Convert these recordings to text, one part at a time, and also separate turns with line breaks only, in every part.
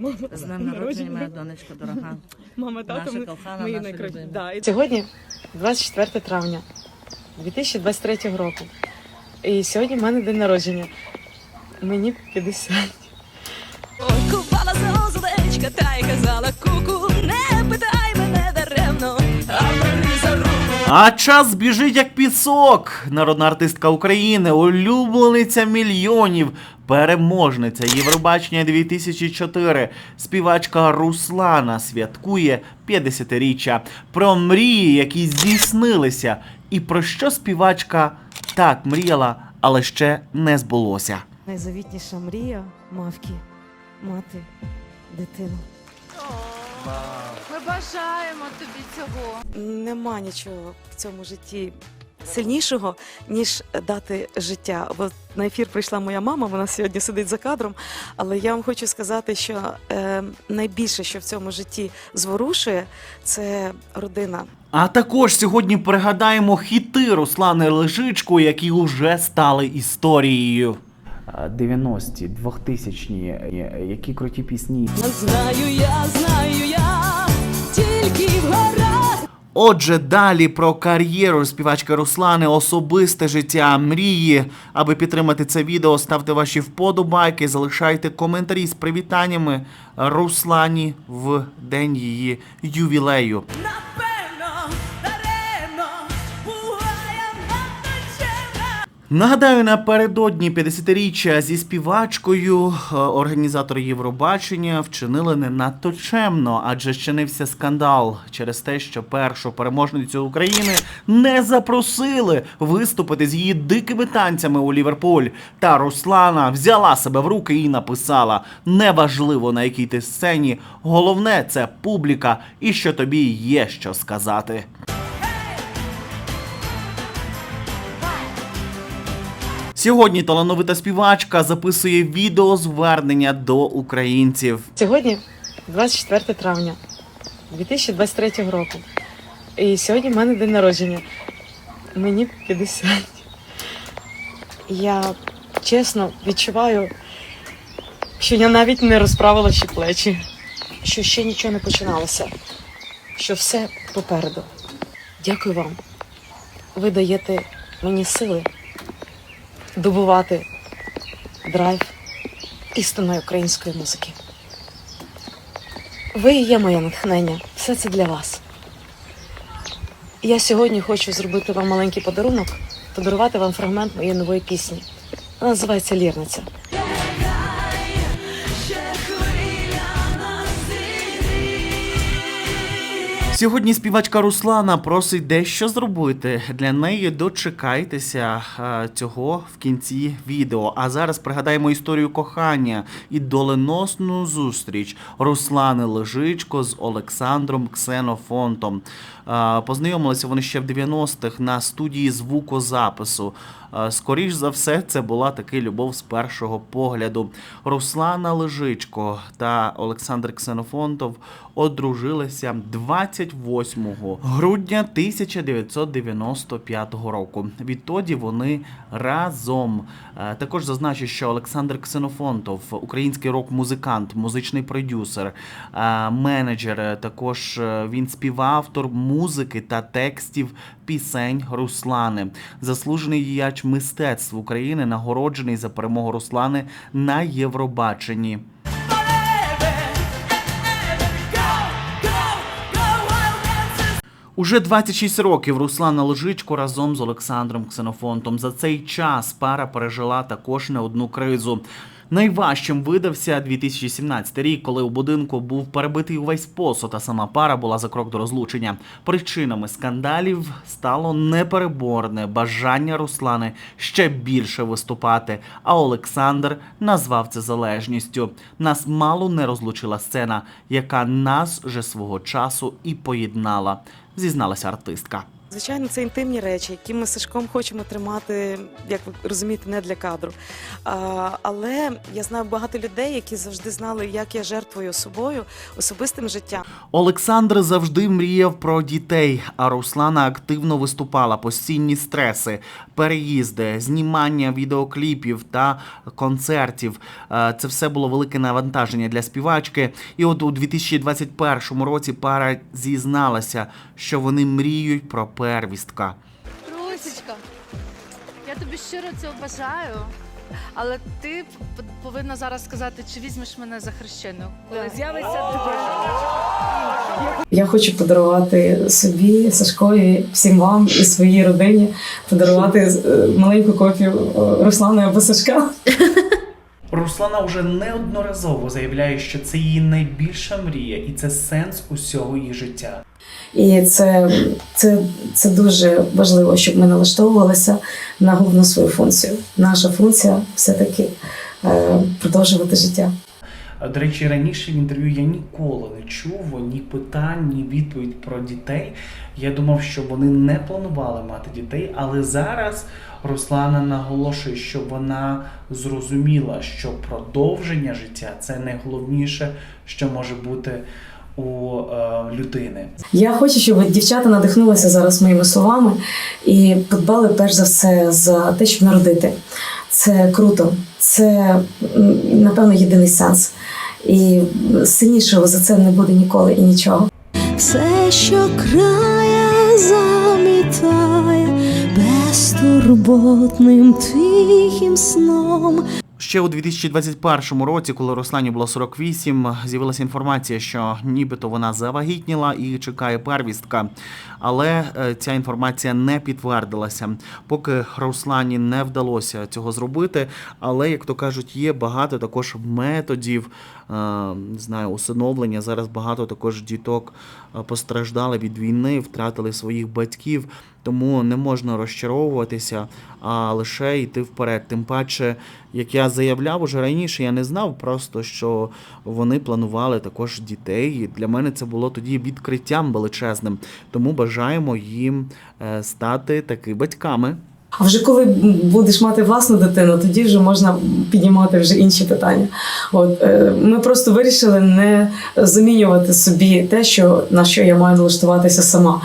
мама.
З днем народження, моя донечка дорога.
Мама, тато,
Наша
ми,
кохана,
мої
наша любима.
Да. і Сьогодні 24 травня 2023 року. І сьогодні в мене день народження. Мені 50.
Ой, купала за та й казала куку, не питай А
час біжить як пісок. Народна артистка України, улюблениця мільйонів, переможниця Євробачення 2004. Співачка Руслана святкує 50-річчя. Про мрії, які здійснилися, і про що співачка так мріяла, але ще не збулося.
Найзавітніша мрія мавки мати дитину.
Ми бажаємо тобі цього.
Нема нічого в цьому житті сильнішого, ніж дати життя. Бо на ефір прийшла моя мама, вона сьогодні сидить за кадром. Але я вам хочу сказати, що е, найбільше, що в цьому житті зворушує, це родина.
А також сьогодні пригадаємо хіти Руслани Лежичко, які вже стали історією. 90-ті, 2000-ні, які круті пісні.
Знаю я, знаю я, тільки в горах.
Отже, далі про кар'єру співачки Руслани, особисте життя, мрії. Аби підтримати це відео, ставте ваші вподобайки, залишайте коментарі з привітаннями Руслані в день її ювілею. Нагадаю, напередодні 50-річчя зі співачкою е, організатори Євробачення вчинили не надто чемно, адже щинився скандал через те, що першу переможницю України не запросили виступити з її дикими танцями у Ліверпуль. Та Руслана взяла себе в руки і написала: неважливо на якій ти сцені, головне це публіка, і що тобі є що сказати. Сьогодні талановита співачка записує відео звернення до українців.
Сьогодні 24 травня 2023 року. І сьогодні в мене день народження. Мені 50. Я чесно відчуваю, що я навіть не розправила ще плечі, що ще нічого не починалося, що все попереду. Дякую вам. Ви даєте мені сили добувати драйв істинної української музики. Ви і є моє натхнення. Все це для вас. Я сьогодні хочу зробити вам маленький подарунок, подарувати вам фрагмент моєї нової пісні. Вона називається Лірниця.
Сьогодні співачка Руслана просить дещо зробити для неї. Дочекайтеся е, цього в кінці відео. А зараз пригадаємо історію кохання і доленосну зустріч Руслани Лежичко з Олександром Ксенофонтом. Е, Познайомилися вони ще в 90-х на студії звукозапису. Скоріш за все, це була таки любов з першого погляду. Руслана Лежичко та Олександр Ксенофонтов одружилися 28 грудня 1995 року. Відтоді вони разом. Також зазначу, що Олександр Ксенофонтов, український рок-музикант, музичний продюсер, менеджер. е, Також е, він співавтор музики та текстів пісень Руслани, заслужений діяч мистецтв України, нагороджений за перемогу Руслани на Євробаченні. Уже 26 років Руслана Лежичко разом з Олександром Ксенофонтом. За цей час пара пережила також не одну кризу. Найважчим видався 2017 рік, коли у будинку був перебитий увесь посуд, а сама пара була за крок до розлучення. Причинами скандалів стало непереборне бажання Руслани ще більше виступати. А Олександр назвав це залежністю. Нас мало не розлучила сцена, яка нас же свого часу і поєднала, зізналася артистка.
Звичайно, це інтимні речі, які ми з Сашком хочемо тримати, як ви розумієте, не для кадру. А, але я знаю багато людей, які завжди знали, як я жертвую собою, особистим життям.
Олександр завжди мріяв про дітей, а Руслана активно виступала. Постійні стреси, переїзди, знімання відеокліпів та концертів. Це все було велике навантаження для співачки. І от у 2021 році пара зізналася, що вони мріють про первістка.
Русечка, я тобі щиро цього бажаю. Але ти повинна зараз сказати, чи візьмеш мене за хрещену. Коли з'явиться тебе.
Я хочу подарувати собі, Сашкові, всім вам і своїй родині подарувати е, маленьку копію е, Руслана або Сашка.
Руслана вже неодноразово заявляє, що це її найбільша мрія, і це сенс усього її життя.
І це, це, це дуже важливо, щоб ми налаштовувалися на головну свою функцію. Наша функція все-таки е, продовжувати життя.
До речі, раніше в інтерв'ю я ніколи не чув ні питань, ні відповідь про дітей. Я думав, що вони не планували мати дітей, але зараз Руслана наголошує, що вона зрозуміла, що продовження життя це найголовніше, що може бути у е, людини.
Я хочу, щоб дівчата надихнулися зараз моїми словами і подбали перш за все за те, щоб народити. Це круто, це напевно єдиний сенс. І сильнішого за це не буде ніколи і нічого.
Все, що крає, замітає безтурботним тихим сном.
Ще у 2021 році, коли Руслані було 48, з'явилася інформація, що нібито вона завагітніла і чекає первістка. Але е, ця інформація не підтвердилася. Поки Руслані не вдалося цього зробити. Але, як то кажуть, є багато також методів, е, знаю, усиновлення. Зараз багато також діток е, постраждали від війни, втратили своїх батьків. Тому не можна розчаровуватися, а лише йти вперед. Тим паче, як я заявляв уже раніше, я не знав просто, що вони планували також дітей. Для мене це було тоді відкриттям величезним. Тому бажаємо їм е, стати таки батьками.
А вже коли будеш мати власну дитину, тоді вже можна піднімати вже інші питання. От е, ми просто вирішили не замінювати собі те, що на що я маю налаштуватися сама.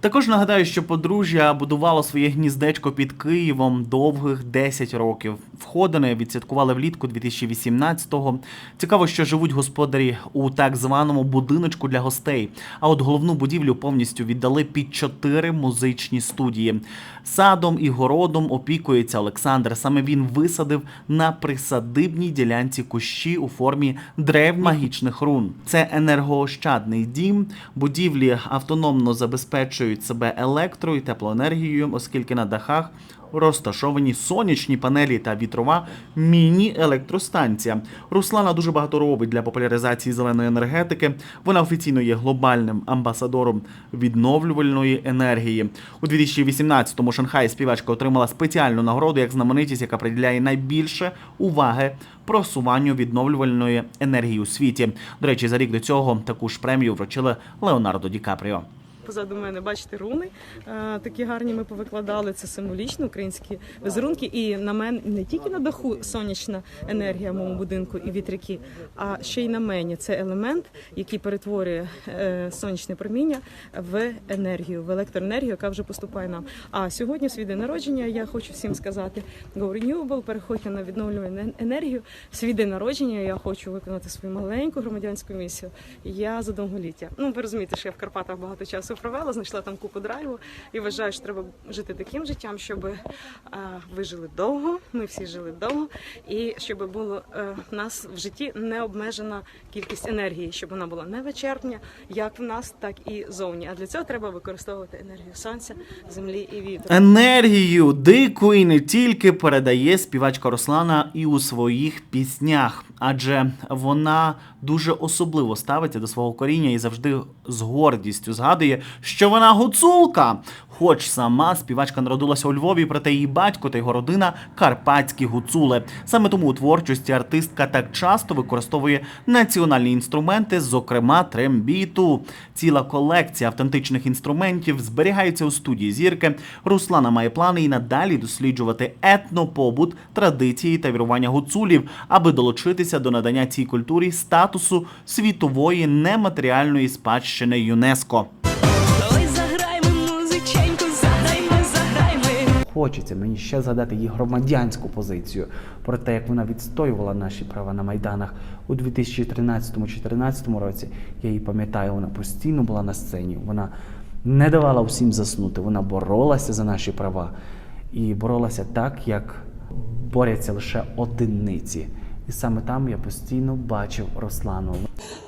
Також нагадаю, що подружжя будувало своє гніздечко під Києвом довгих 10 років. Входини відсвяткували влітку 2018-го. Цікаво, що живуть господарі у так званому будиночку для гостей. А от головну будівлю повністю віддали під чотири музичні студії. Садом і городом опікується Олександр. Саме він висадив на присадибній ділянці кущі у формі древ магічних рун. Це енергоощадний дім. Будівлі автономно забезпечують себе електро і теплоенергією, оскільки на дахах розташовані сонячні панелі та вітрова міні-електростанція. Руслана дуже багато робить для популяризації зеленої енергетики. Вона офіційно є глобальним амбасадором відновлювальної енергії. У 2018-му Шанхай співачка отримала спеціальну нагороду як знаменитість, яка приділяє найбільше уваги просуванню відновлювальної енергії у світі. До речі, за рік до цього таку ж премію вручили Леонардо Ді Капріо.
Позаду мене, бачите, руни е, такі гарні ми повикладали. Це символічно українські візерунки. І на мене не тільки на даху сонячна енергія в моєму будинку і вітряки, а ще й на мені. Це елемент, який перетворює е, сонячне проміння в енергію, в електроенергію, яка вже поступає нам. А сьогодні, свій день народження, я хочу всім сказати: Go Renewable, переходьте на відновлювальну енергію. Свій день народження я хочу виконати свою маленьку громадянську місію. Я за довголіття. Ну ви розумієте, що я в Карпатах багато часу провела, знайшла там купу драйву і вважаю, що треба жити таким життям, щоб е, ви жили довго, ми всі жили довго, і щоб було е, в нас в житті необмежена кількість енергії, щоб вона була не вичерпна, як в нас, так і зовні. А для цього треба використовувати енергію сонця, землі і вітру.
Енергію дику і не тільки передає співачка Руслана і у своїх піснях, адже вона дуже особливо ставиться до свого коріння і завжди з гордістю згадує, що вона гуцулка. Хоч сама співачка народилася у Львові, проте її батько та його родина карпатські гуцули. Саме тому у творчості артистка так часто використовує національні інструменти, зокрема трембіту. Ціла колекція автентичних інструментів зберігається у студії зірки. Руслана має плани і надалі досліджувати етнопобут, традиції та вірування гуцулів, аби долучитися до надання цій культурі статусу світової нематеріальної спадщини ЮНЕСКО.
Хочеться мені ще згадати її громадянську позицію про те, як вона відстоювала наші права на майданах у 2013-2014 році. Я її пам'ятаю, вона постійно була на сцені. Вона не давала всім заснути. Вона боролася за наші права і боролася так, як борються лише одиниці. І саме там я постійно бачив Руслану.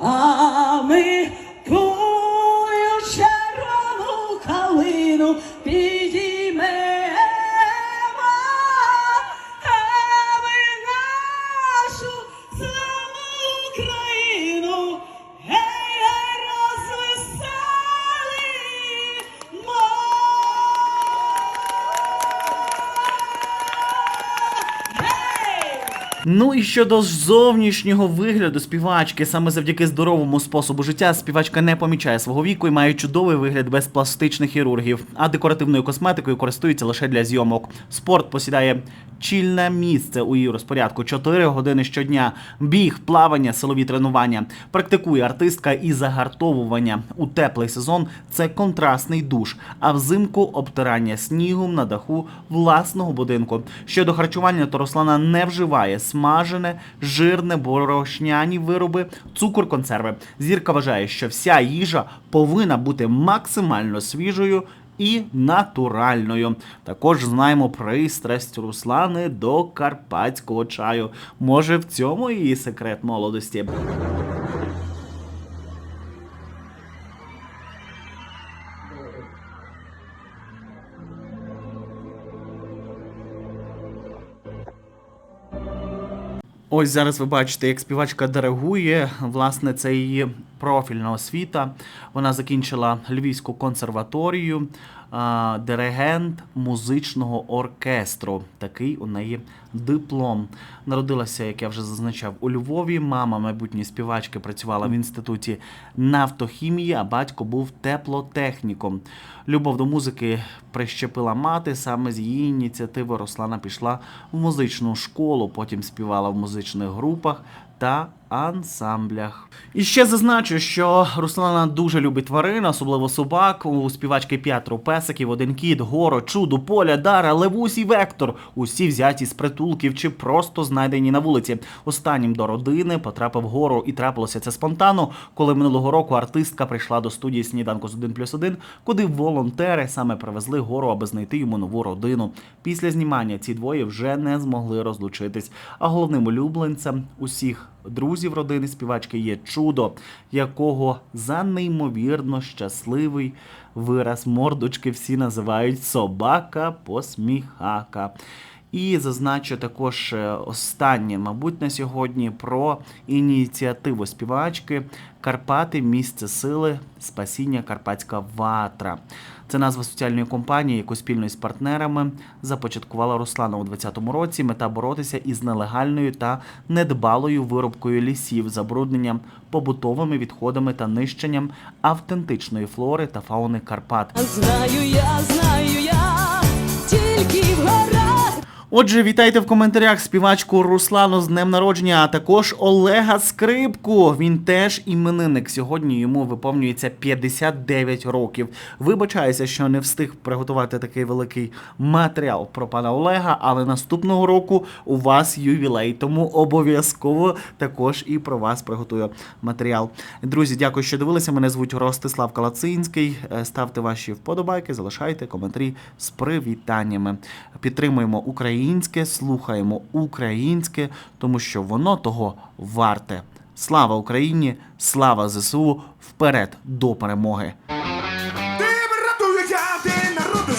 А ми тую червону калину підіймемо,
Ну і щодо зовнішнього вигляду співачки, саме завдяки здоровому способу життя, співачка не помічає свого віку і має чудовий вигляд без пластичних хірургів, а декоративною косметикою користується лише для зйомок. Спорт посідає чільне місце у її розпорядку 4 години щодня. Біг, плавання, силові тренування. Практикує артистка і загартовування. У теплий сезон це контрастний душ, а взимку обтирання снігом на даху власного будинку. Щодо харчування, то Руслана не вживає смажене, жирне, борошняні вироби, цукор, консерви. Зірка вважає, що вся їжа повинна бути максимально свіжою. І натуральною. Також знаємо пристрасть Руслани до карпатського чаю. Може, в цьому її секрет молодості. Ось зараз ви бачите, як співачка диригує. Власне, це її профільна освіта. Вона закінчила Львівську консерваторію, диригент музичного оркестру. Такий у неї диплом. Народилася, як я вже зазначав, у Львові. Мама майбутньої співачки працювала в інституті нафтохімії, а батько був теплотехніком. Любов до музики прищепила мати. Саме з її ініціативи Руслана пішла в музичну школу, потім співала в музичних групах та ансамблях. І ще зазначу, що Руслана дуже любить тварин, особливо собак. У співачки п'ятеро песиків, один кіт, горо, чудо, поля, дара, левусь і вектор. Усі взяті з притулків чи просто знайдені на вулиці. Останнім до родини потрапив горо і трапилося це спонтанно, коли минулого року артистка прийшла до студії сніданку з 1 плюс 1, куди волонтери саме привезли гору, аби знайти йому нову родину. Після знімання ці двоє вже не змогли розлучитись. А головним улюбленцем усіх друзів родини співачки є чудо, якого за неймовірно щасливий вираз мордочки всі називають собака посміхака. І зазначу також е, останнє, мабуть, на сьогодні про ініціативу співачки Карпати, місце сили, спасіння Карпатська ватра. Це назва соціальної компанії, яку спільно із партнерами започаткувала Руслана у 2020 році. Мета боротися із нелегальною та недбалою вирубкою лісів, забрудненням побутовими відходами та нищенням автентичної флори та фауни Карпат.
Знаю я, знаю я, тільки в.
Отже, вітайте в коментарях співачку Руслану з днем народження, а також Олега Скрипку. Він теж іменинник. Сьогодні йому виповнюється 59 років. Вибачаюся, що не встиг приготувати такий великий матеріал про пана Олега, але наступного року у вас ювілей, тому обов'язково також і про вас приготую матеріал. Друзі, дякую, що дивилися. Мене звуть Ростислав Калацинський. Е, Ставте ваші вподобайки, залишайте коментарі з привітаннями. Підтримуємо українське, слухаємо українське, тому що воно того варте. Слава Україні! Слава ЗСУ! Вперед до перемоги!
Ти ти народу